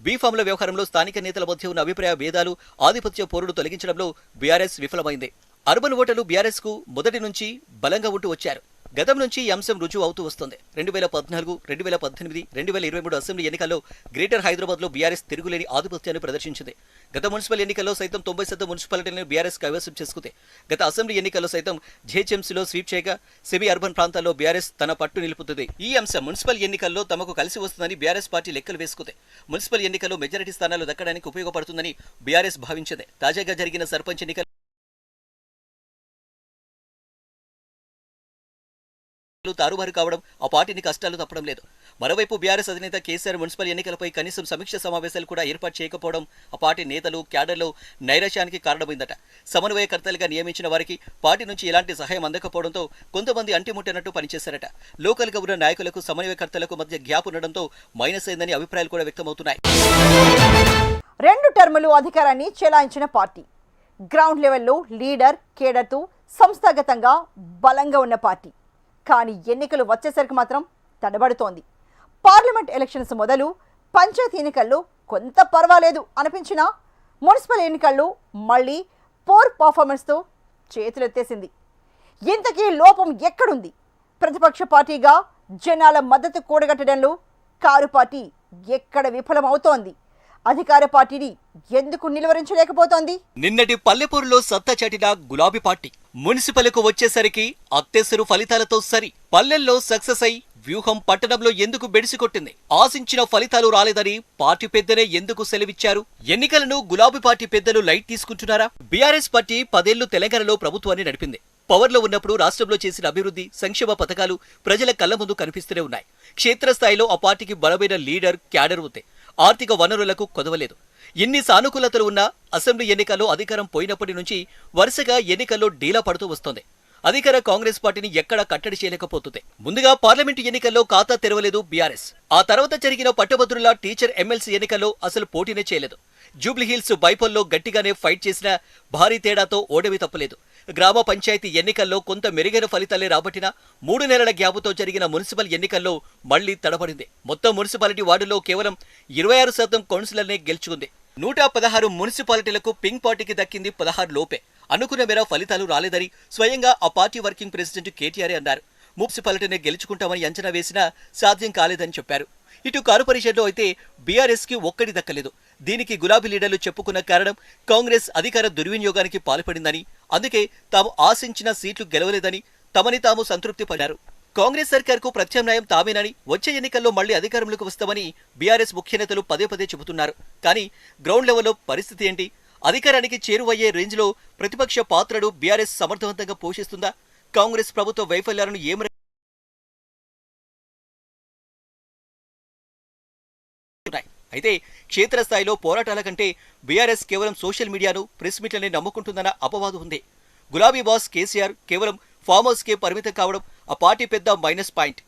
బీఫామ్ల వ్యవహారంలో స్థానిక నేతల మధ్య ఉన్న అభిప్రాయ భేదాలు ఆధిపత్య పోరుడు తొలగించడంలో బీఆర్ఎస్ విఫలమైంది. అర్బన్ ఓటర్లు బీఆర్ఎస్కు మొదటి నుంచి బలంగా ఉంటూ వచ్చారు. గతం నుంచి ఈ అంశం రుజువు అవుతూ వస్తుంది. రెండు వేల పద్నాలుగు రెండు వేల పద్దెనిమిది రెండు వేల ఇరవై మూడు అసెంబ్లీ ఎన్నికల్లో గ్రేటర్ హైదరాబాద్లో బీఆర్ఎస్ తిరుగులేని ఆధిపత్యాన్ని ప్రదర్శించింది. గత మున్సిపల్ ఎన్నికల్లో సైతం తొంభై శాతం మున్సిపాలిటీలను బీఆర్ఎస్ కైవసం చేసుకుంది. గత అసెంబ్లీ ఎన్నికల్లో సైతం జేహెచ్ఎంసీలో స్వీప్ చేయగా సెమీ అర్బన్ ప్రాంతాల్లో బీఆర్ఎస్ తన పట్టు నిలుపుతుంది. ఈ అంశం మున్సిపల్ ఎన్నికల్లో తమకు కలిసి వస్తుందని బీఆర్ఎస్ పార్టీ లెక్కలు వేసుకుంది. మున్సిపల్ ఎన్నికల్లో మెజారిటీ స్థానాలు దక్కడానికి ఉపయోగపడుతుందని బీఆర్ఎస్ భావించింది. తాజాగా జరిగిన సర్పంచ్ ఎన్నికల్లో తారుమారు కావడం ఆ పార్టీని కష్టాలు తప్పడం లేదు. మరోవైపు బీఆర్ఎస్ అధినేత కేసీఆర్ మున్సిపల్ ఎన్నికలపై కనీసం సమీక్ష సమావేశాలు కూడా ఏర్పాటు చేయకపోవడం ఆ పార్టీ నేతలు క్యాడర్లు నైరాశ్యానికి కారణమైందట. సమన్వయకర్తలుగా నియమించిన వారికి పార్టీ నుంచి ఎలాంటి సహాయం అందకపోవడంతో కొంతమంది అంటిముట్టనట్టు పనిచేశారట. లోకల్గా ఉన్న నాయకులకు సమన్వయకర్తలకు మధ్య గ్యాప్ ఉండడంతో మైనస్ అయిందని అభిప్రాయాలు కూడా వ్యక్తమవుతున్నాయి. రెండు టర్ములు అధికారాన్ని చెలాయించిన పార్టీ. గ్రౌండ్ లెవెల్లో లీడర్ కేడర్తో సంస్థాగతంగా బలంగా ఉన్న పార్టీ. కానీ ఎన్నికలు వచ్చేసరికి మాత్రం తడబడుతోంది. పార్లమెంట్ ఎలక్షన్స్ మొదలు పంచాయతీ ఎన్నికల్లో కొంత పర్వాలేదు అనిపించినా మున్సిపల్ ఎన్నికల్లో మళ్ళీ పోర్ పర్ఫార్మెన్స్తో చేతులెత్తేసింది. ఇంతకీ లోపం ఎక్కడుంది? ప్రతిపక్ష పార్టీగా జనాల మద్దతు కూడగట్టడంలో కారు పార్టీ ఎక్కడ విఫలమవుతోంది? అధికార పార్టీని ఎందుకు నిలువరించలేకపోతోంది? నిన్నటి పల్లెపూరులో సత్తా చాటిన గులాబీ పార్టీ మున్సిపల్కు వచ్చేసరికి అత్తెసరు ఫలితాలతో సరి. పల్లెల్లో సక్సెస్ అయి వ్యూహం పట్టణంలో ఎందుకు బెడిసికొట్టింది? ఆశించిన ఫలితాలు రాలేదని పార్టీ పెద్దనే ఎందుకు సెలవిచ్చారు? ఎన్నికలను గులాబీ పార్టీ పెద్దలు లైట్ తీసుకుంటున్నారా? బీఆర్ఎస్ పార్టీ పదేళ్ళు తెలంగాణలో ప్రభుత్వాన్ని నడిపింది. పవర్లో ఉన్నప్పుడు రాష్ట్రంలో చేసిన అభివృద్ధి సంక్షేమ పథకాలు ప్రజల కళ్ళ ముందు కనిపిస్తూనే ఉన్నాయి. క్షేత్రస్థాయిలో ఆ పార్టీకి బలమైన లీడర్ క్యాడర్ ఉంది. ఆర్థిక వనరులకు కొదవలేదు. ఎన్ని సానుకూలతలు ఉన్నా అసెంబ్లీ ఎన్నికల్లో అధికారం పోయినప్పటి నుంచి వరుసగా ఎన్నికల్లో డీలా పడుతూ వస్తోంది. అధికార కాంగ్రెస్ పార్టీని ఎక్కడా కట్టడి చేయలేకపోతుంది. ముందుగా పార్లమెంటు ఎన్నికల్లో ఖాతా తెరవలేదు బీఆర్ఎస్. ఆ తర్వాత జరిగిన పట్టభద్రుల టీచర్ ఎమ్మెల్సీ ఎన్నికల్లో అసలు పోటీనే చేయలేదు. జూబ్లీహిల్స్ బైపోల్లో గట్టిగానే ఫైట్ చేసిన భారీ తేడాతో ఓడవి తప్పలేదు. గ్రామ పంచాయతీ ఎన్నికల్లో కొంత మెరుగైన ఫలితాలే రాబట్టినా మూడు నెలల గ్యాపుతో జరిగిన మున్సిపల్ ఎన్నికల్లో మళ్ళీ తడబడింది. మొత్తం మున్సిపాలిటీ వార్డులో కేవలం ఇరవై ఆరు శాతం కౌన్సిలర్నే గెలుచుకుంది. నూట పదహారు మున్సిపాలిటీలకు పింక్ పార్టీకి దక్కింది పదహారు లోపే. అనుకున్న మేర ఫలితాలు రాలేదని స్వయంగా ఆ పార్టీ వర్కింగ్ ప్రెసిడెంట్ కేటీఆర్ అన్నారు. మున్సిపాలిటీని గెలుచుకుంటామని అంచనా వేసినా సాధ్యం కాలేదని చెప్పారు. ఇటు కార్పొరేషన్లో అయితే బీఆర్ఎస్కి ఒక్కడి దక్కలేదు. దీనికి గులాబీ లీడర్లు చెప్పుకున్న కారణం కాంగ్రెస్ అధికార దుర్వినియోగానికి పాల్పడిందని అందుకే తాము ఆశించిన సీట్లు గెలవలేదని తమని తాము సంతృప్తి పడ్డారు కాంగ్రెస్ సర్కార్కు ప్రత్యామ్నాయం తామేనని వచ్చే ఎన్నికల్లో మళ్ళీ అధికారంలోకి వస్తామని బీఆర్ఎస్ ముఖ్య నేతలు పదే పదే చెబుతున్నారు. కానీ గ్రౌండ్ లెవెల్లో పరిస్థితి ఏంటి? అధికారానికి చేరువయ్యే రేంజ్లో ప్రతిపక్ష పాత్రను బీఆర్ఎస్ సమర్థవంతంగా పోషిస్తుందా? కాంగ్రెస్ ప్రభుత్వ వైఫల్యాలను ఏం అయితే క్షేత్రస్థాయిలో పోరాటాల కంటే బీఆర్ఎస్ కేవలం సోషల్ మీడియాను ప్రెస్ మీట్లనే నమ్ముకుంటుందన్న అపవాదు ఉంది. గులాబీ బాస్ కేసీఆర్ కేవలం ఫామ్ హౌస్కే పరిమితం కావడం ఆ పార్టీ పెద్ద మైనస్ పాయింట్.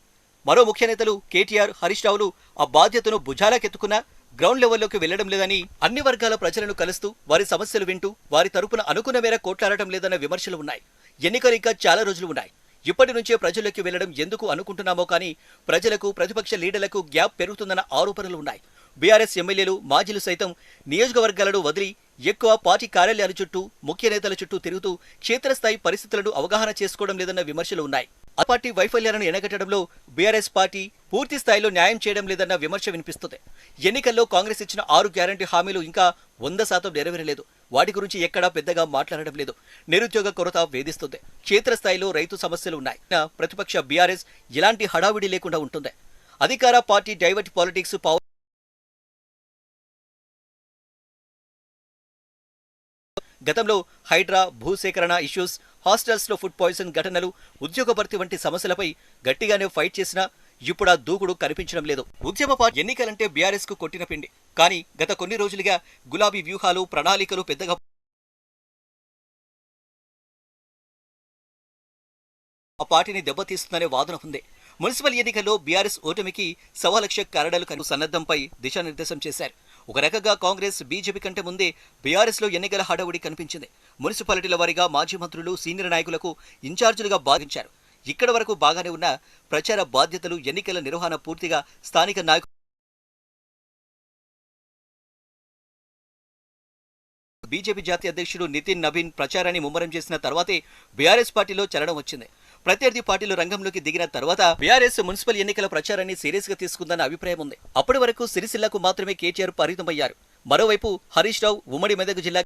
మరో ముఖ్య నేతలు కేటీఆర్ హరీష్ రావులు ఆ బాధ్యతను భుజాలకెత్తుకున్నా గ్రౌండ్ లెవెల్లోకి వెళ్ళడం లేదని అన్ని వర్గాల ప్రజలను కలుస్తూ వారి సమస్యలు వింటూ వారి తరపున అనుకున్న మేర కోట్లాడటం లేదన్న విమర్శలు ఉన్నాయి. ఎన్నికలు ఇంకా చాలా రోజులు ఉన్నాయి. ఇప్పటి నుంచే ప్రజల్లోకి వెళ్ళడం ఎందుకు అనుకుంటున్నామో కానీ ప్రజలకు ప్రతిపక్ష లీడర్లకు గ్యాప్ పెరుగుతుందన్న ఆరోపణలు ఉన్నాయి. బీఆర్ఎస్ ఎమ్మెల్యేలు మాజీలు సైతం నియోజకవర్గాలను వదిలి ఎక్కువ పార్టీ కార్యాలయాల చుట్టూ ముఖ్య నేతల చుట్టూ తిరుగుతూ క్షేత్రస్థాయి పరిస్థితులను అవగాహన చేసుకోవడం లేదన్న విమర్శలు ఉన్నాయి. ఆ పార్టీ వైఫల్యాలను ఎనగట్టడంలో బీఆర్ఎస్ పార్టీ పూర్తి స్థాయిలో న్యాయం చేయడం లేదన్న విమర్శ వినిపిస్తుంది. ఎన్నికల్లో కాంగ్రెస్ ఇచ్చిన ఆరు గ్యారంటీ హామీలు ఇంకా వంద శాతం నెరవేరలేదు. వాటి గురించి ఎక్కడా పెద్దగా మాట్లాడడం లేదు. నిరుద్యోగ కొరత వేధిస్తుంది. క్షేత్రస్థాయిలో రైతు సమస్యలు ఉన్నాయి. నా ప్రతిపక్ష బీఆర్ఎస్ ఎలాంటి హడావిడి లేకుండా ఉంటుంది. అధికార పార్టీ డైవర్ట్ పాలిటిక్స్ గతంలో హైడ్రా భూసేకరణ ఇష్యూస్ హాస్టల్స్లో ఫుడ్ పాయిజన్ ఘటనలు ఉద్యోగ భర్తీ వంటి సమస్యలపై గట్టిగానే ఫైట్ చేసినా ఇప్పుడు ఆ దూకుడు కనిపించడం లేదు. ఉద్యమ పార్టీ ఎన్నికలంటే బీఆర్ఎస్కు కొట్టిన పిండి. కానీ గత కొన్ని రోజులుగా గులాబీ వ్యూహాలు ప్రణాళికలు పెద్దగా ఆ పార్టీని దెబ్బతీస్తుందనే వాదన ఉంది. మున్సిపల్ ఎన్నికల్లో బీఆర్ఎస్ ఓటమికి సవా లక్ష కను సన్నద్ధంపై దిశానిర్దేశం చేశారు. ఒక రకంగా కాంగ్రెస్ బీజేపీ కంటే ముందే బీఆర్ఎస్లో ఎన్నికల హడావుడి కనిపించింది. మున్సిపాలిటీల వారీగా మాజీ మంత్రులు సీనియర్ నాయకులకు ఇన్ఛార్జీలుగా బాధించారు ఇక్కడ వరకు బాగానే ఉన్న ప్రచార బాధ్యతలు ఎన్నికల నిర్వహణ పూర్తిగా స్థానిక నాయకులు బీజేపీ జాతీయ అధ్యక్షుడు నితిన్ నవీన్ ప్రచారాన్ని ముమ్మరం చేసిన తర్వాతే బీఆర్ఎస్ పార్టీలో చలనం వచ్చింది. ప్రత్యర్థి పార్టీలు రంగంలోకి దిగిన తర్వాత బీఆర్ఎస్ మున్సిపల్ ఎన్నికల ప్రచారాన్ని సీరియస్గా తీసుకుందన్న అభిప్రాయం ఉంది. అప్పటి వరకు సిరిసిల్లకు మాత్రమే కేటీఆర్ పరిమితమయ్యారు. మరోవైపు హరీష్ రావు ఉమ్మడి మెదక్ జిల్లా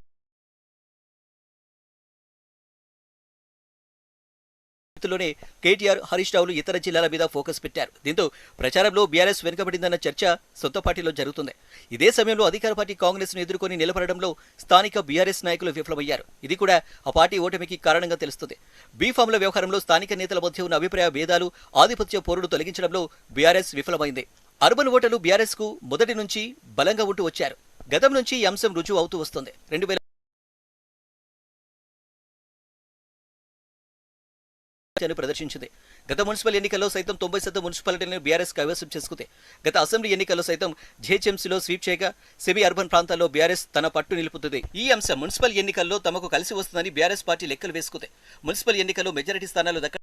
లోనే కేటీఆర్ హరీష్ రావులు ఇతర జిల్లాల మీద ఫోకస్ పెట్టారు. దీంతో ప్రచారంలో బీఆర్ఎస్ వెనుకబడిందన్న చర్చ సొంత పార్టీలో జరుగుతుంది. ఇదే సమయంలో అధికార పార్టీ కాంగ్రెస్ను ఎదుర్కొని నిలబడడంలో స్థానిక బీఆర్ఎస్ నాయకులు విఫలమయ్యారు. ఇది కూడా ఆ పార్టీ ఓటమికి కారణంగా తెలుస్తుంది. బీఫామ్ల వ్యవహారంలో స్థానిక నేతల మధ్య ఉన్న అభిప్రాయ భేదాలు ఆధిపత్య పోరుడు తొలగించడంలో బీఆర్ఎస్ విఫలమైంది. అర్బన్ ఓటర్లు బీఆర్ఎస్కు మొదటి నుంచి బలంగా ఉంటూ వచ్చారు. గతం నుంచి ఈ అంశం రుజువు అవుతూ వస్తుంది. రెండు సామర్థ్యాన్ని ప్రదర్శించింది. గత మున్సిపల్ ఎన్నికల్లో సైతం తొంభై శాతం మున్సిపాలిటీలను బీఆర్ఎస్ కైవసం చేసుకుంది. గత అసెంబ్లీ ఎన్నికల్లో సైతం జేహెచ్ఎంసీలో స్వీప్ చేయగా సెమీ అర్బన్ ప్రాంతాల్లో బీఆర్ఎస్ తన పట్టు నిలుపుతుంది. ఈ అంశం మున్సిపల్ ఎన్నికల్లో తమకు కలిసి వస్తుందని బీఆర్ఎస్ పార్టీ లెక్కలు వేసుకుంది. మున్సిపల్ ఎన్నికల్లో మెజారిటీ స్థానాలు దక్క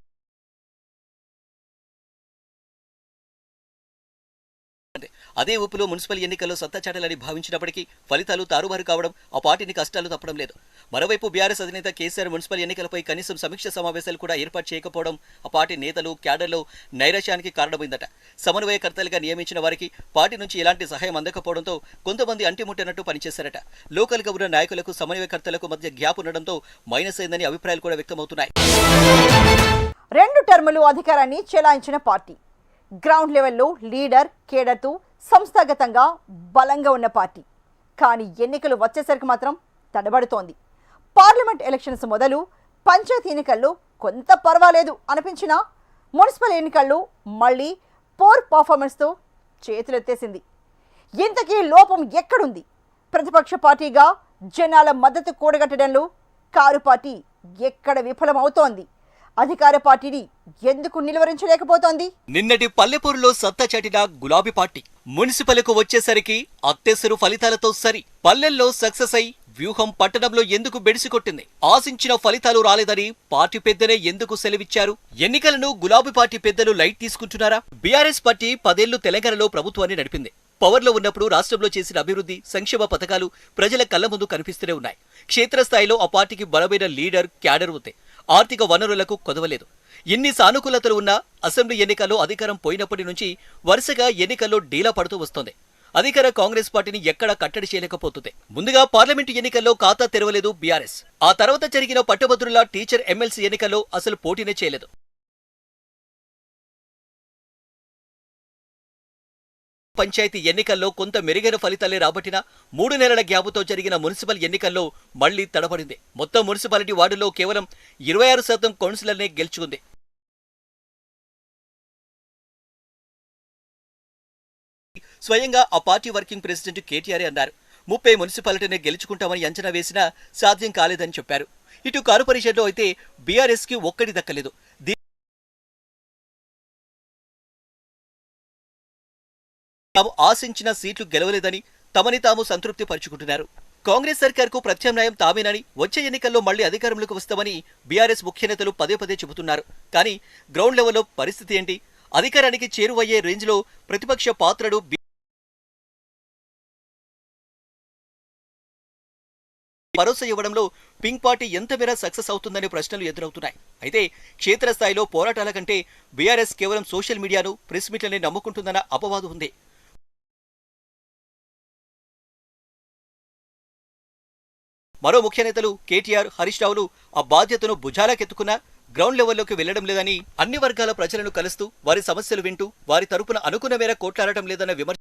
అదే ఊపులో మున్సిపల్ ఎన్నికల్లో సత్తా చాటాలని భావించినప్పటికీ ఫలితాలు తారుమారు కావడం ఆ పార్టీని కష్టాలు తప్పడం లేదు. మరోవైపు బీఆర్ఎస్ అధినేత కేసీఆర్ మున్సిపల్ ఎన్నికలపై కనీసం సమీక్ష సమావేశాలు కూడా ఏర్పాటు చేయకపోవడం ఆ పార్టీ నేతలు క్యాడర్లు నైరాశ్యానికి కారణమైందట. సమన్వయకర్తలుగా నియమించిన వారికి పార్టీ నుంచి ఎలాంటి సహాయం అందకపోవడంతో కొంతమంది అంటిముట్టనట్టు పనిచేశారట. లోకల్గా ఉన్న నాయకులకు సమన్వయకర్తలకు మధ్య గ్యాప్ ఉండడంతో మైనస్ అయిందని అభిప్రాయాలు కూడా వ్యక్తమవుతున్నాయి. రెండు టర్ములు అధికారాన్ని చెలాయించిన పార్టీ. గ్రౌండ్ లెవెల్లో లీడర్ కేడర్తో సంస్థాగతంగా బలంగా ఉన్న పార్టీ. కానీ ఎన్నికలు వచ్చేసరికి మాత్రం తడబడుతోంది. పార్లమెంట్ ఎలక్షన్స్ మొదలు పంచాయతీ ఎన్నికల్లో కొంత పర్వాలేదు అనిపించినా మున్సిపల్ ఎన్నికల్లో మళ్ళీ పోర్ పర్ఫార్మెన్స్తో చేతులెత్తేసింది. ఇంతకీ లోపం ఎక్కడుంది? ప్రతిపక్ష పార్టీగా జనాల మద్దతు కూడగట్టడంలో కారు పార్టీ ఎక్కడ విఫలమవుతోంది? అధికార పార్టీని ఎందుకు నిలువరించలేకపోతోంది? నిన్నటి పల్లెపూరులో సత్తా చాటిన గులాబీ పార్టీ మున్సిపల్కు వచ్చేసరికి అత్తెసరు ఫలితాలతో సరి. పల్లెల్లో సక్సెస్ అయి వ్యూహం పట్టణంలో ఎందుకు బెడిసికొట్టింది? ఆశించిన ఫలితాలు రాలేదని పార్టీ పెద్దనే ఎందుకు సెలవిచ్చారు? ఎన్నికలను గులాబీ పార్టీ పెద్దలు లైట్ తీసుకుంటున్నారా? బీఆర్ఎస్ పార్టీ పదేళ్ళు తెలంగాణలో ప్రభుత్వాన్ని నడిపింది. పవర్లో ఉన్నప్పుడు రాష్ట్రంలో చేసిన అభివృద్ధి సంక్షేమ పథకాలు ప్రజల కళ్ళ ముందు కనిపిస్తూనే ఉన్నాయి. క్షేత్రస్థాయిలో ఆ పార్టీకి బలమైన లీడర్ క్యాడర్ ఉంది. ఆర్థిక వనరులకు కొదవలేదు. ఎన్ని సానుకూలతలు ఉన్నా అసెంబ్లీ ఎన్నికల్లో అధికారం పోయినప్పటి నుంచి వరుసగా ఎన్నికల్లో డీలా పడుతూ వస్తోంది. అధికార కాంగ్రెస్ పార్టీని ఎక్కడా కట్టడి చేయలేకపోతుంది. ముందుగా పార్లమెంటు ఎన్నికల్లో ఖాతా తెరవలేదు బీఆర్ఎస్. ఆ తర్వాత జరిగిన పట్టభద్రుల టీచర్ ఎమ్మెల్సీ ఎన్నికల్లో అసలు పోటీనే చేయలేదు. పంచాయతీ ఎన్నికల్లో కొంత మెరుగైన ఫలితాలే రాబట్టినా మూడు నెలల గ్యాపుతో జరిగిన మున్సిపల్ ఎన్నికల్లో మళ్ళీ తడబడింది. మొత్తం మున్సిపాలిటీ వార్డులో కేవలం ఇరవై ఆరు శాతం కౌన్సిలర్నే గెలుచుకుంది. స్వయంగా ఆ పార్టీ వర్కింగ్ ప్రెసిడెంట్ కేటీఆర్ అన్నారు. ముప్పై మున్సిపాలిటీని గెలుచుకుంటామని అంచనా వేసినా సాధ్యం కాలేదని చెప్పారు. ఇటు కార్పొరేషన్లో అయితే బీఆర్ఎస్కి ఒక్కడి దక్కలేదు. తాము ఆశించిన సీట్లు గెలవలేదని తమని తాము సంతృప్తి పరుచుకుంటున్నారు. కాంగ్రెస్ సర్కార్కు ప్రత్యామ్నాయం తామేనని వచ్చే ఎన్నికల్లో మళ్ళీ అధికారంలోకి వస్తామని బీఆర్ఎస్ ముఖ్య నేతలు పదే పదే చెబుతున్నారు. కానీ గ్రౌండ్ లెవెల్లో పరిస్థితి ఏంటి? అధికారానికి చేరువయ్యే రేంజ్లో ప్రతిపక్ష పాత్రడు భరోసా ఇవ్వడంలో పింక్ పార్టీ ఎంతమేర సక్సెస్ అవుతుందనే ప్రశ్నలు ఎదురవుతున్నాయి. అయితే క్షేత్రస్థాయిలో పోరాటాల కంటే బీఆర్ఎస్ కేవలం సోషల్ మీడియాను ప్రెస్ మీట్లనే నమ్ముకుంటుందన్న అపవాదు ఉంది. మరో ముఖ్య నేతలు కేటీఆర్ హరీష్ రావులు ఆ బాధ్యతను భుజాలకెత్తుకున్నా గ్రౌండ్ లెవెల్లోకి వెళ్ళడం లేదని అన్ని వర్గాల ప్రజలను కలుస్తూ వారి సమస్యలు వింటూ వారి తరపున అనుకున్న మేర కోట్లాడటం లేదన్న విమర్శ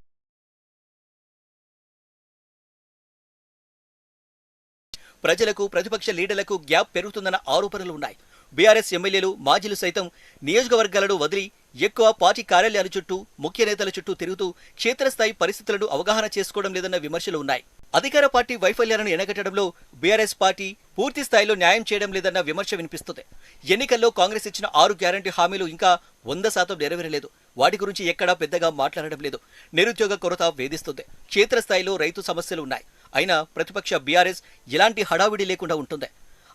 ప్రజలకు ప్రతిపక్ష లీడర్లకు గ్యాప్ పెరుగుతుందన్న ఆరోపణలు ఉన్నాయి. బీఆర్ఎస్ ఎమ్మెల్యేలు మాజీలు సైతం నియోజకవర్గాలను వదిలి ఎక్కువ పార్టీ కార్యాలయాల చుట్టూ ముఖ్య నేతల చుట్టూ తిరుగుతూ క్షేత్రస్థాయి పరిస్థితులను అవగాహన చేసుకోవడం లేదన్న విమర్శలు ఉన్నాయి. అధికార పార్టీ వైఫల్యాలను ఎనగట్టడంలో బీఆర్ఎస్ పార్టీ పూర్తి స్థాయిలో న్యాయం చేయడం లేదన్న విమర్శ వినిపిస్తుంది. ఎన్నికల్లో కాంగ్రెస్ ఇచ్చిన ఆరు గ్యారంటీ హామీలు ఇంకా వంద శాతం నెరవేరలేదు. వాటి గురించి ఎక్కడా పెద్దగా మాట్లాడడం లేదు. నిరుద్యోగ కొరత వేధిస్తుంది. క్షేత్రస్థాయిలో రైతు సమస్యలు ఉన్నాయి. అయినా ప్రతిపక్ష బీఆర్ఎస్ ఎలాంటి హడావిడి లేకుండా ఉంటుంది.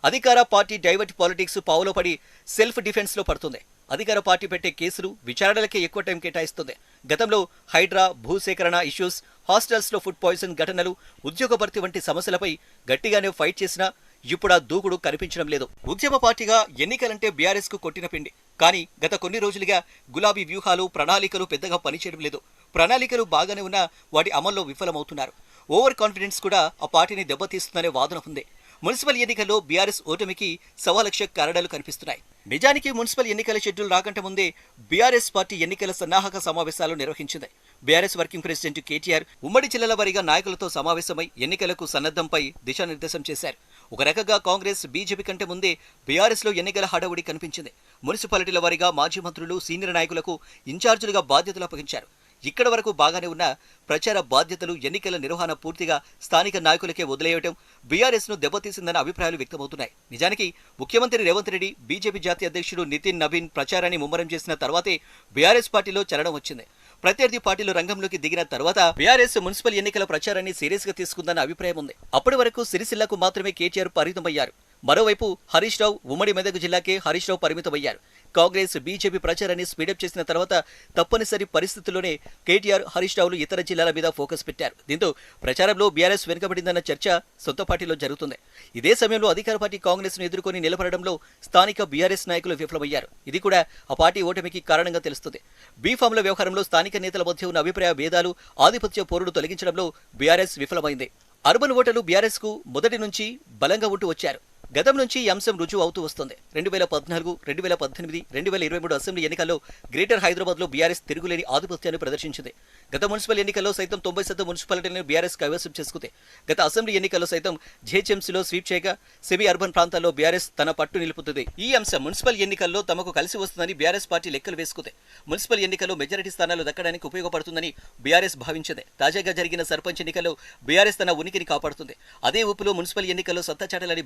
అధికార పార్టీ డైవర్ట్ పాలిటిక్స్ పావులో పడి సెల్ఫ్ డిఫెన్స్లో పడుతుంది. అధికార పార్టీ పెట్టే కేసులు విచారణలకే ఎక్కువ టైం కేటాయిస్తుంది. గతంలో హైడ్రా భూసేకరణ ఇష్యూస్ హాస్టల్స్లో ఫుడ్ పాయిజన్ ఘటనలు ఉద్యోగ భర్తీ వంటి సమస్యలపై గట్టిగానే ఫైట్ చేసినా ఇప్పుడు ఆ దూకుడు కనిపించడం లేదు. ఉద్యమ పార్టీగా ఎన్నికలంటే బీఆర్ఎస్కు కొట్టిన పిండి. కానీ గత కొన్ని రోజులుగా గులాబీ వ్యూహాలు ప్రణాళికలు పెద్దగా పనిచేయడం లేదు. ప్రణాళికలు బాగానే ఉన్నా వాటి అమల్లో విఫలమవుతున్నారు. ఓవర్ కాన్ఫిడెన్స్ కూడా ఆ పార్టీని దెబ్బతీస్తుందనే వాదన ఉంది. మున్సిపల్ ఎన్నికల్లో బీఆర్ఎస్ ఓటమికి సవాలక్ష కారణాలు కనిపిస్తున్నాయి. నిజానికి మున్సిపల్ ఎన్నికల షెడ్యూల్ రాకంటే ముందే బీఆర్ఎస్ పార్టీ ఎన్నికల సన్నాహక సమావేశాలు నిర్వహించింది. బీఆర్ఎస్ వర్కింగ్ ప్రెసిడెంట్ కేటీఆర్ ఉమ్మడి జిల్లాల వారీగా నాయకులతో సమావేశమై ఎన్నికలకు సన్నద్ధంపై దిశానిర్దేశం చేశారు. ఒక రకంగా కాంగ్రెస్ బీజేపీ కంటే ముందే బీఆర్ఎస్లో ఎన్నికల హడావుడి కనిపించింది. మున్సిపాలిటీల వారీగా మాజీ మంత్రులు సీనియర్ నాయకులకు ఇన్ఛార్జీలుగా బాధ్యతలు అప్పగించారు. ఇక్కడ వరకు బాగానే ఉన్న ప్రచార బాధ్యతలు ఎన్నికల నిర్వహణ పూర్తిగా స్థానిక నాయకులకే వదిలేయటం బీఆర్ఎస్ను దెబ్బతీసిందన్న అభిప్రాయాలు వ్యక్తమవుతున్నాయి. నిజానికి ముఖ్యమంత్రి రేవంత్ రెడ్డి బీజేపీ జాతీయ అధ్యక్షుడు నితిన్ నవీన్ ప్రచారాన్ని ముమ్మరం చేసిన తర్వాతే బీఆర్ఎస్ పార్టీలో చలనం వచ్చింది. ప్రత్యర్థి పార్టీలు రంగంలోకి దిగిన తర్వాత బీఆర్ఎస్ మున్సిపల్ ఎన్నికల ప్రచారాన్ని సీరియస్గా తీసుకుందన్న అభిప్రాయం ఉంది. అప్పటి వరకు సిరిసిల్లకు మాత్రమే కేటీఆర్ పరిమితమయ్యారు. మరోవైపు హరీష్ రావు ఉమ్మడి మెదక్ జిల్లాకే హరీష్ రావు పరిమితమయ్యారు. కాంగ్రెస్ బీజేపీ ప్రచారాన్ని స్పీడప్ చేసిన తర్వాత తప్పనిసరి పరిస్థితుల్లోనే కేటీఆర్ హరీష్ రావులు ఇతర జిల్లాల మీద ఫోకస్ పెట్టారు. దీంతో ప్రచారంలో బీఆర్ఎస్ వెనుకబడిందన్న చర్చ సొంత పార్టీలో జరుగుతుంది. ఇదే సమయంలో అధికార పార్టీ కాంగ్రెస్ను ఎదుర్కొని నిలబడడంలో స్థానిక బీఆర్ఎస్ నాయకులు విఫలమయ్యారు. ఇది కూడా ఆ పార్టీ ఓటమికి కారణంగా తెలుస్తుంది. బీఫామ్ల వ్యవహారంలో స్థానిక నేతల మధ్య ఉన్న అభిప్రాయ భేదాలు ఆధిపత్య పోరుడు తొలగించడంలో బీఆర్ఎస్ విఫలమైంది. అర్బన్ ఓటర్లు బీఆర్ఎస్కు మొదటి నుంచి బలంగా ఉంటూ వచ్చారు. గతం నుంచి ఈ అంశం రుజువు అవుతూ వస్తుంది. రెండు వేల పద్నాలుగు రెండు వేల పద్దెనిమిది రెండు వేల ఇరవై మూడు అసెంబ్లీ ఎన్నికల్లో గ్రేటర్ హైదరాబాద్లో బీఆర్ఎస్ తిరుగులేని ఆధిపత్యాన్ని ప్రదర్శించింది. గత మున్సిపల్ ఎన్నికల్లో సైతం తొంభై శాతం మున్సిపాలిటీలను బీఆర్ఎస్ కైవసం చేసుకుంది. గత అసెంబ్లీ ఎన్నికల్లో సైతం జేహెచ్ఎంసీలో స్వీప్ చేయగా సెమీ అర్బన్ ప్రాంతాల్లో బీఆర్ఎస్ తన పట్టు నిలుపుతుంది. ఈ అంశం మున్సిపల్ ఎన్నికల్లో తమకు కలిసి వస్తుందని బీఆర్ఎస్ పార్టీ లెక్కలు వేసుకుంది. మున్సిపల్ ఎన్నికల్లో మెజారిటీ స్థానాలు దక్కడానికి ఉపయోగపడుతుందని బీఆర్ఎస్ భావించింది. తాజాగా జరిగిన సర్పంచ్ ఎన్నికల్లో బీఆర్ఎస్ తన ఉనికిని కాపాడుతుంది. అదే ఊపులో మున్సిపల్ ఎన్నికల్లో సత్తా చాటాలని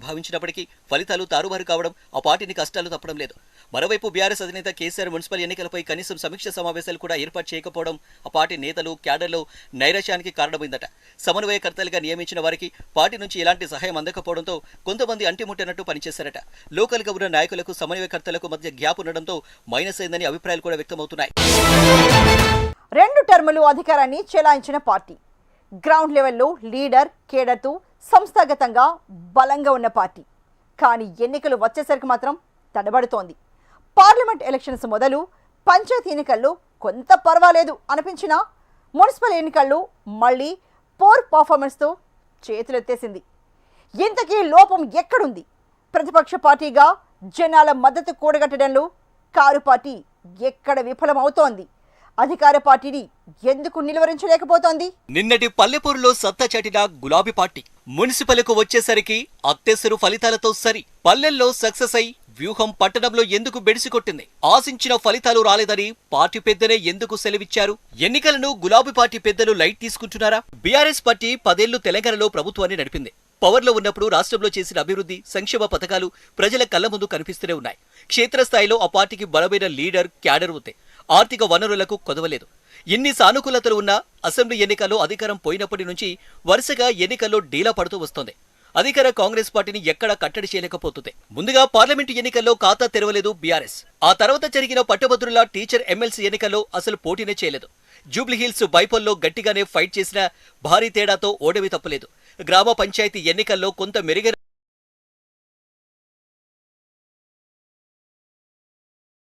అయినప్పటికీ ఫలితాలు తారుమారు కావడం ఆ పార్టీని కష్టాలు తప్పడం లేదు. మరోవైపు బీఆర్ఎస్ అధినేత కేసీఆర్ మున్సిపల్ ఎన్నికలపై కనీసం సమీక్ష సమావేశాలు కూడా ఏర్పాటు చేయకపోవడం ఆ పార్టీ నేతలు క్యాడర్లు నైరాశ్యానికి కారణమైందట. సమన్వయకర్తలుగా నియమించిన వారికి పార్టీ నుంచి ఎలాంటి సహాయం అందకపోవడంతో కొంతమంది అంటిముట్టనట్టు పనిచేశారట. లోకల్గా ఉన్న నాయకులకు సమన్వయకర్తలకు మధ్య గ్యాప్ ఉండడంతో మైనస్ అయిందని అభిప్రాయాలు కూడా వ్యక్తమవుతున్నాయి. రెండు టర్ములు అధికారాన్ని చెలాయించిన పార్టీ. గ్రౌండ్ లెవెల్లో లీడర్ కేడర్తో సంస్థాగతంగా బలంగా ఉన్న పార్టీ. కానీ ఎన్నికలు వచ్చేసరికి మాత్రం తడబడుతోంది. పార్లమెంట్ ఎలక్షన్స్ మొదలు పంచాయతీ ఎన్నికల్లో కొంత పర్వాలేదు అనిపించినా మున్సిపల్ ఎన్నికల్లో మళ్ళీ పోర్ పర్ఫార్మెన్స్తో చేతులెత్తేసింది. ఇంతకీ లోపం ఎక్కడుంది? ప్రతిపక్ష పార్టీగా జనాల మద్దతు కూడగట్టడంలో కారు పార్టీ ఎక్కడ విఫలమవుతోంది? అధికార పార్టీని ఎందుకు నిలువరించలేకపోతోంది? నిన్నటి పల్లెపూరులో సత్తా చాటిన గులాబీ పార్టీ మున్సిపల్కు వచ్చేసరికి అత్తెసరు ఫలితాలతో సరి. పల్లెల్లో సక్సెస్ అయి వ్యూహం పట్టణంలో ఎందుకు బెడిసికొట్టింది? ఆశించిన ఫలితాలు రాలేదని పార్టీ పెద్దనే ఎందుకు సెలవిచ్చారు? ఎన్నికలను గులాబీ పార్టీ పెద్దలు లైట్ తీసుకుంటున్నారా? బీఆర్ఎస్ పార్టీ పదేళ్ళు తెలంగాణలో ప్రభుత్వాన్ని నడిపింది. పవర్లో ఉన్నప్పుడు రాష్ట్రంలో చేసిన అభివృద్ధి సంక్షేమ పథకాలు ప్రజల కళ్ళ ముందు కనిపిస్తూనే ఉన్నాయి. క్షేత్రస్థాయిలో ఆ పార్టీకి బలమైన లీడర్ క్యాడర్ ఉంది. ఆర్థిక వనరులకు కొదవలేదు. ఎన్ని సానుకూలతలు ఉన్నా అసెంబ్లీ ఎన్నికల్లో అధికారం పోయినప్పటి నుంచి వరుసగా ఎన్నికల్లో డీలా పడుతూ వస్తోంది. అధికార కాంగ్రెస్ పార్టీని ఎక్కడా కట్టడి చేయలేకపోతుంది. ముందుగా పార్లమెంటు ఎన్నికల్లో ఖాతా తెరవలేదు బీఆర్ఎస్. ఆ తర్వాత జరిగిన పట్టభద్రుల టీచర్ ఎమ్మెల్సీ ఎన్నికల్లో అసలు పోటీనే చేయలేదు. జూబ్లీహిల్స్ బైపోల్లో గట్టిగానే ఫైట్ చేసిన భారీ తేడాతో ఓడవి తప్పలేదు. గ్రామ పంచాయతీ ఎన్నికల్లో కొంత మెరుగైన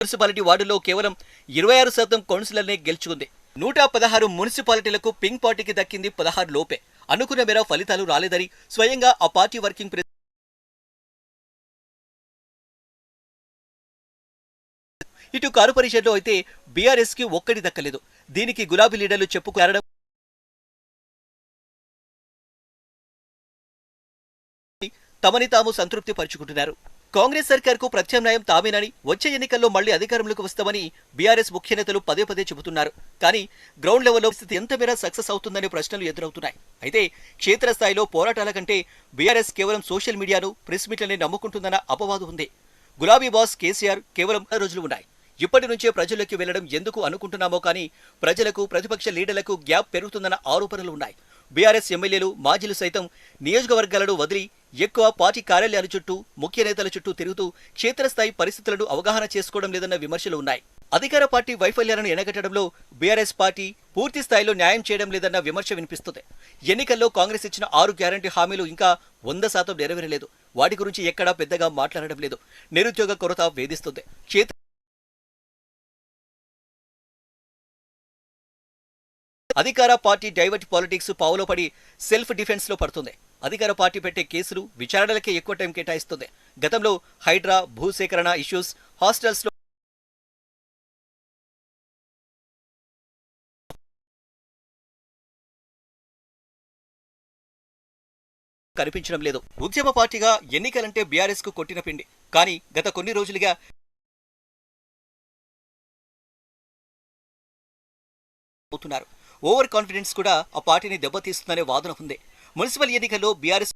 మున్సిపాలిటీ వార్డులో కేవలం ఇరవై ఆరు శాతం కౌన్సిలర్నే గెలుచుకుంది. నూట పదహారు మున్సిపాలిటీలకు పింక్ పార్టీకి దక్కింది పదహారు లోపే. అనుకున్న మేర ఫలితాలు రాలేదని స్వయంగా ఆ పార్టీ వర్కింగ్ ప్రెసిడెంట్ ఇటు పరిషత్లో అయితే బీఆర్ఎస్కి ఒక్కటి దక్కలేదు. దీనికి గులాబీ లీడర్లు చెప్పుకోరడం తమని తాము సంతృప్తి పరుచుకుంటున్నారు కాంగ్రెస్ సర్కార్కు ప్రత్యామ్నాయం తామేనని వచ్చే ఎన్నికల్లో మళ్ళీ అధికారంలోకి వస్తామని బీఆర్ఎస్ ముఖ్య నేతలు పదే పదే చెబుతున్నారు. కానీ గ్రౌండ్ లెవెల్లో స్థితి ఎంతమేర సక్సెస్ అవుతుందనే ప్రశ్నలు ఎదురవుతున్నాయి. అయితే క్షేత్రస్థాయిలో పోరాటాల కంటే బీఆర్ఎస్ కేవలం సోషల్ మీడియాను ప్రెస్ మీట్లనే నమ్ముకుంటుందన్న అపవాదు ఉంది. గులాబీ బాస్ కేసీఆర్ కేవలం రోజులు ఉన్నాయి. ఇప్పటి నుంచే ప్రజల్లోకి వెళ్ళడం ఎందుకు అనుకుంటున్నామో కానీ ప్రజలకు ప్రతిపక్ష లీడర్లకు గ్యాప్ పెరుగుతుందన్న ఆరోపణలు ఉన్నాయి. బీఆర్ఎస్ ఎమ్మెల్యేలు మాజీలు సైతం నియోజకవర్గాలను వదిలి ఎక్కువ పార్టీ కార్యాలయాల చుట్టూ ముఖ్య నేతల చుట్టూ తిరుగుతూ క్షేత్రస్థాయి పరిస్థితులను అవగాహన చేసుకోవడం లేదన్న విమర్శలు ఉన్నాయి. అధికార పార్టీ వైఫల్యాలను ఎనగట్టడంలో బీఆర్ఎస్ పార్టీ పూర్తి స్థాయిలో న్యాయం చేయడం లేదన్న విమర్శ వినిపిస్తుంది. ఎన్నికల్లో కాంగ్రెస్ ఇచ్చిన ఆరు గ్యారంటీ హామీలు ఇంకా వంద శాతం నెరవేరలేదు. వాటి గురించి ఎక్కడా పెద్దగా మాట్లాడడం లేదు. నిరుద్యోగ కొరత వేధిస్తుంది. అధికార పార్టీ డైవర్ట్ పాలిటిక్స్ పావులో పడి సెల్ఫ్ డిఫెన్స్లో పడుతుంది. అధికార పార్టీ పెట్టే కేసులు విచారణలకే ఎక్కువ టైం కేటాయిస్తుంది. గతంలో హైడ్రా భూసేకరణ ఇష్యూస్ హాస్టల్స్లో కనిపించడం లేదు. ఉద్యమ పార్టీగా ఎన్నికలంటే బీఆర్ఎస్కు కొట్టిన పిండి. కానీ గత కొన్ని రోజులుగా అవుతున్నారు. ఓవర్ కాన్ఫిడెన్స్ కూడా ఆ పార్టీని దెబ్బతీస్తుందనే వాదన ఉంది. మున్సిపల్ ఎన్నికల్లో బీఆర్ఎస్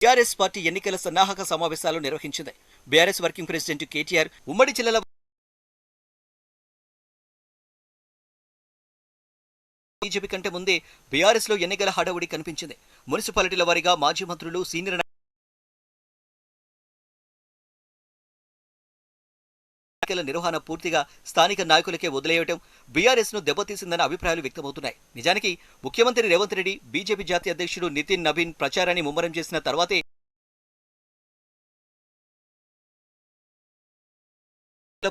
బీఆర్ఎస్ పార్టీ ఎన్నికల సన్నాహక సమావేశాలు నిర్వహించింది. బీఆర్ఎస్ వర్కింగ్ ప్రెసిడెంట్ కేటీఆర్ ఉమ్మడి జిల్లాల బీజేపీ కంటే ముందే బీఆర్ఎస్లో ఎన్నికల హడావుడి కనిపించింది. మున్సిపాలిటీల వారీగా మాజీ మంత్రులు సీనియర్ ఎన్నికల నిర్వహణ పూర్తిగా స్థానిక నాయకులకే వదిలేయటం బీఆర్ఎస్ను దెబ్బతీసిందన్న అభిప్రాయాలు వ్యక్తమవుతున్నాయి. నిజానికి ముఖ్యమంత్రి రేవంత్ రెడ్డి బీజేపీ జాతీయ అధ్యక్షుడు నితిన్ నవీన్ ప్రచారాన్ని ముమ్మరం చేసిన తర్వాతే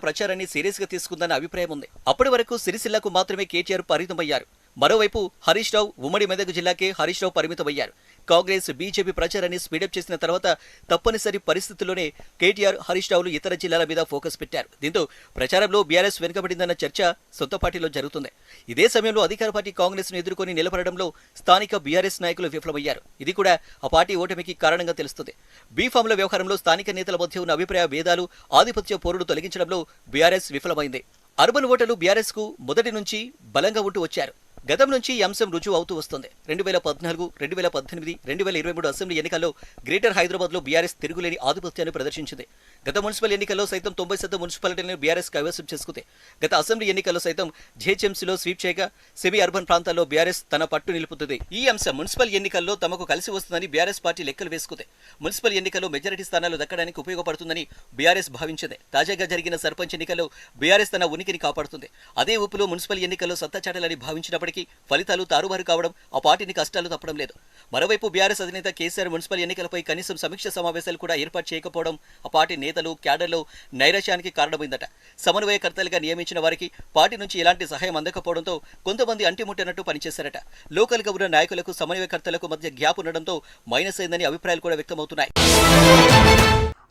ప్రచారాన్ని సీరియస్గా తీసుకుందన్న అభిప్రాయం ఉంది. అప్పటి వరకు సిరిసిల్లకు మాత్రమే కేటీఆర్ పరిమితమయ్యారు. మరోవైపు హరీష్ రావు ఉమ్మడి మెదక్ జిల్లాకే హరీష్ రావు పరిమితమయ్యారు. కాంగ్రెస్ బీజేపీ ప్రచారాన్ని స్పీడప్ చేసిన తర్వాత తప్పనిసరి పరిస్థితుల్లోనే కేటీఆర్ హరీష్ రావులు ఇతర జిల్లాల మీద ఫోకస్ పెట్టారు. దీంతో ప్రచారంలో బీఆర్ఎస్ వెనుకబడిందన్న చర్చ సొంత పార్టీలో జరుగుతుంది. ఇదే సమయంలో అధికార పార్టీ కాంగ్రెస్ను ఎదుర్కొని నిలబడడంలో స్థానిక బీఆర్ఎస్ నాయకులు విఫలమయ్యారు. ఇది కూడా ఆ పార్టీ ఓటమికి కారణంగా తెలుస్తుంది. బీఫామ్ల వ్యవహారంలో స్థానిక నేతల మధ్య ఉన్న అభిప్రాయ భేదాలు ఆధిపత్య పోరుడు తొలగించడంలో బీఆర్ఎస్ విఫలమైంది. అర్బన్ ఓటర్లు బీఆర్ఎస్కు మొదటి నుంచి బలంగా ఉంటూ వచ్చారు. గతం నుంచి ఈ అంశం రుజువు అవుతూ వస్తుంది. రెండు వేల పద్నాలుగు రెండు వేల పద్దెనిమిది రెండు వేల ఇరవై మూడు అసెంబ్లీ ఎన్నికల్లో గ్రేటర్ హైదరాబాద్లో బీఆర్ఎస్ తిరుగులేని ఆధిపత్యాన్ని ప్రదర్శించింది. గత మున్సిపల్ ఎన్నికల్లో సైతం తొంభై శాతం మున్సిపాలిటీలను బీఆర్ఎస్ కైవసం చేసుకుంది. గత అసెంబ్లీ ఎన్నికల్లో సైతం జేహెచ్ఎంసీలో స్వీప్ చేయగా సెమీ అర్బన్ ప్రాంతాల్లో బీఆర్ఎస్ తన పట్టు నిలుపుతుంది. ఈ అంశం మున్సిపల్ ఎన్నికల్లో తమకు కలిసి వస్తుందని బీఆర్ఎస్ పార్టీ లెక్కలు వేసుకుంది. మున్సిపల్ ఎన్నికల్లో మెజారిటీ స్థానాలు దక్కడానికి ఉపయోగపడుతుందని బీఆర్ఎస్ భావించింది. తాజాగా జరిగిన సర్పంచ్ ఎన్నికల్లో బీఆర్ఎస్ తన ఉనికిని కాపాడుతుంది. అదే ఊపులో మున్సిపల్ ఎన్నికల్లో సత్తా చాటాలని భావించినప్పటికీ ఫలితాలు తారుమారు కావడం ఆ పార్టీని కష్టాలు తప్పడం లేదు. మరోవైపు బీఆర్ఎస్ అధినేత కేసీఆర్ మున్సిపల్ ఎన్నికలపై కనీసం సమీక్ష సమావేశాలు కూడా ఏర్పాటు చేయకపోవడం ఆ పార్టీ నేతలు క్యాడర్లు నైరాశ్యానికి కారణమైందట. సమన్వయకర్తలుగా నియమించిన వారికి పార్టీ నుంచి ఎలాంటి సహాయం అందకపోవడంతో కొంతమంది అంటిముట్టినట్టు పనిచేశారట. లోకల్గా ఉన్న నాయకులకు సమన్వయకర్తలకు మధ్య గ్యాప్ ఉండడంతో మైనస్ అయిందని అభిప్రాయాలు కూడా వ్యక్తమవుతున్నాయి.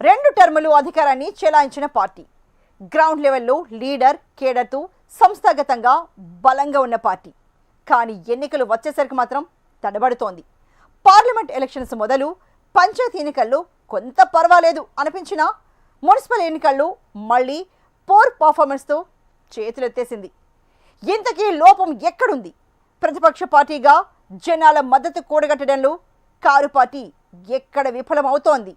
రెండు టర్ములు అధికారాన్ని చెలాయించిన పార్టీ. గ్రౌండ్ లెవెల్లో లీడర్ కేడర్తో సంస్థాగతంగా బలంగా ఉన్న పార్టీ. కానీ ఎన్నికలు వచ్చేసరికి మాత్రం తడబడుతోంది. పార్లమెంట్ ఎలక్షన్స్ మొదలు పంచాయతీ ఎన్నికల్లో కొంత పర్వాలేదు అనిపించినా మున్సిపల్ ఎన్నికల్లో మళ్ళీ పోర్ పర్ఫార్మెన్స్తో చేతులెత్తేసింది. ఇంతకీ లోపం ఎక్కడుంది? ప్రతిపక్ష పార్టీగా జనాల మద్దతు కూడగట్టడంలో కారు పార్టీ ఎక్కడ విఫలమవుతోంది?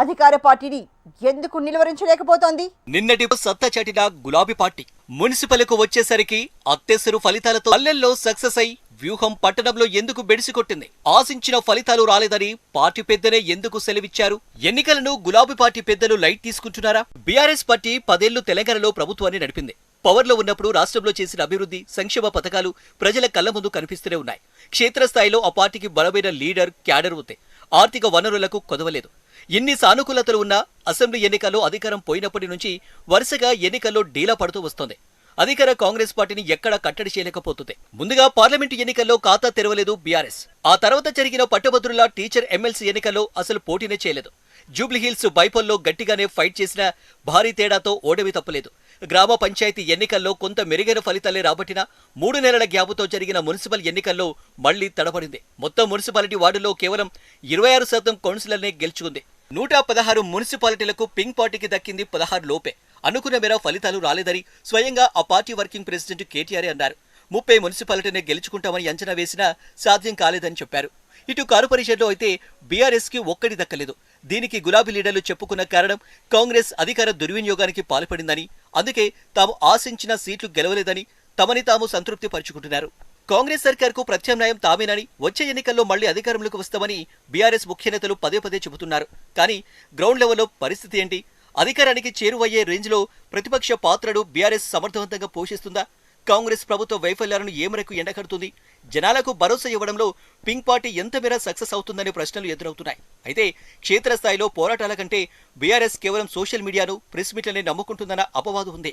అధికార పార్టీని ఎందుకు నిలువరించలేకపోతోంది? నిన్నటి సత్తా చాటిన గులాబీ పార్టీ మున్సిపల్కు వచ్చేసరికి అత్యవసర ఫలితాలతో పల్లెల్లో సక్సెస్ అయి వ్యూహం పట్టణంలో ఎందుకు బెడిసికొట్టింది? ఆశించిన ఫలితాలు రాలేదని పార్టీ పెద్దనే ఎందుకు సెలవిచ్చారు? ఎన్నికలను గులాబీ పార్టీ పెద్దలు లైట్ తీసుకుంటున్నారా? బీఆర్ఎస్ పార్టీ పదేళ్ళు తెలంగాణలో ప్రభుత్వాన్ని నడిపింది. పవర్లో ఉన్నప్పుడు రాష్ట్రంలో చేసిన అభివృద్ధి సంక్షేమ పథకాలు ప్రజల కళ్ళ ముందు కనిపిస్తూనే ఉన్నాయి. క్షేత్రస్థాయిలో ఆ పార్టీకి బలమైన లీడర్ క్యాడర్ ఉంది. ఆర్థిక వనరులకు కొదవలేదు. ఇన్ని సానుకూలతలు ఉన్నా అసెంబ్లీ ఎన్నికల్లో అధికారం పోయినప్పటి నుంచి వరుసగా ఎన్నికల్లో డీలా పడుతూ వస్తోంది. అధికార కాంగ్రెస్ పార్టీని ఎక్కడా కట్టడి చేయలేకపోతుంది. ముందుగా పార్లమెంటు ఎన్నికల్లో ఖాతా తెరవలేదు బీఆర్ఎస్. ఆ తర్వాత జరిగిన పట్టభద్రుల టీచర్ ఎమ్మెల్సీ ఎన్నికల్లో అసలు పోటీనే చేయలేదు. జూబ్లీహిల్స్ బైపోల్లో గట్టిగానే ఫైట్ చేసిన భారీ తేడాతో ఓడవి తప్పలేదు. గ్రామ పంచాయతీ ఎన్నికల్లో కొంత మెరుగైన ఫలితాలే రాబట్టినా మూడు నెలల గ్యాపుతో జరిగిన మున్సిపల్ ఎన్నికల్లో మళ్ళీ తడబడింది. మొత్తం మున్సిపాలిటీ వార్డులో కేవలం ఇరవై ఆరు శాతం కౌన్సిలర్నే గెలుచుకుంది. నూట పదహారు మున్సిపాలిటీలకు పింక్ పార్టీకి దక్కింది పదహారు లోపే. అనుకున్న మేర ఫలితాలు రాలేదని స్వయంగా ఆ పార్టీ వర్కింగ్ ప్రెసిడెంట్ కేటీఆర్ అన్నారు. ముప్పై మున్సిపాలిటీనే గెలుచుకుంటామని అంచనా వేసినా సాధ్యం కాలేదని చెప్పారు. ఇటు కార్పొరేషన్లో అయితే బీఆర్ఎస్కి కి దక్కలేదు. దీనికి గులాబీ లీడర్లు చెప్పుకున్న కారణం కాంగ్రెస్ అధికార దుర్వినియోగానికి పాల్పడిందని అందుకే తాము ఆశించిన సీట్లు గెలవలేదని తమని తాము సంతృప్తి పరుచుకుంటున్నారు. కాంగ్రెస్ సర్కార్కు ప్రత్యామ్నాయం తామేనని వచ్చే ఎన్నికల్లో మళ్ళీ అధికారంలోకి వస్తామని బీఆర్ఎస్ ముఖ్యనేతలు పదే పదే చెబుతున్నారు. కానీ గ్రౌండ్ లెవెల్లో పరిస్థితి ఏంటి? అధికారానికి చేరువయ్యే రేంజ్లో ప్రతిపక్ష పాత్రను బీఆర్ఎస్ సమర్థవంతంగా పోషిస్తుందా? కాంగ్రెస్ ప్రభుత్వ వైఫల్యాలను ఏ మేరకు ఎండకడుతుంది జనాలకు భరోసా ఇవ్వడంలో పింక్ పార్టీ ఎంత మేర సక్సెస్ అవుతుందనే ప్రశ్నలు ఎదురవుతున్నాయి. అయితే క్షేత్రస్థాయిలో పోరాటాల కంటే బీఆర్ఎస్ కేవలం సోషల్ మీడియాను ప్రెస్ మీట్లనే నమ్ముకుంటుందన్న అపవాదు ఉంది.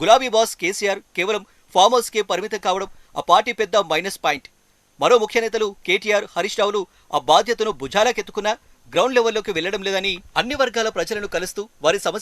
గులాబీ బాస్ కేసీఆర్ కేవలం ఫామ్ హౌస్కే పరిమితం కావడం ఆ పార్టీ పెద్ద మైనస్ పాయింట్. మరో ముఖ్య నేతలు కేటీఆర్ హరీష్ రావులు ఆ బాధ్యతను భుజాలకెత్తుకున్నా గ్రౌండ్ లెవెల్లోకి వెళ్ళడం లేదని అన్ని వర్గాల ప్రజలను కలుస్తూ వారి సమస్య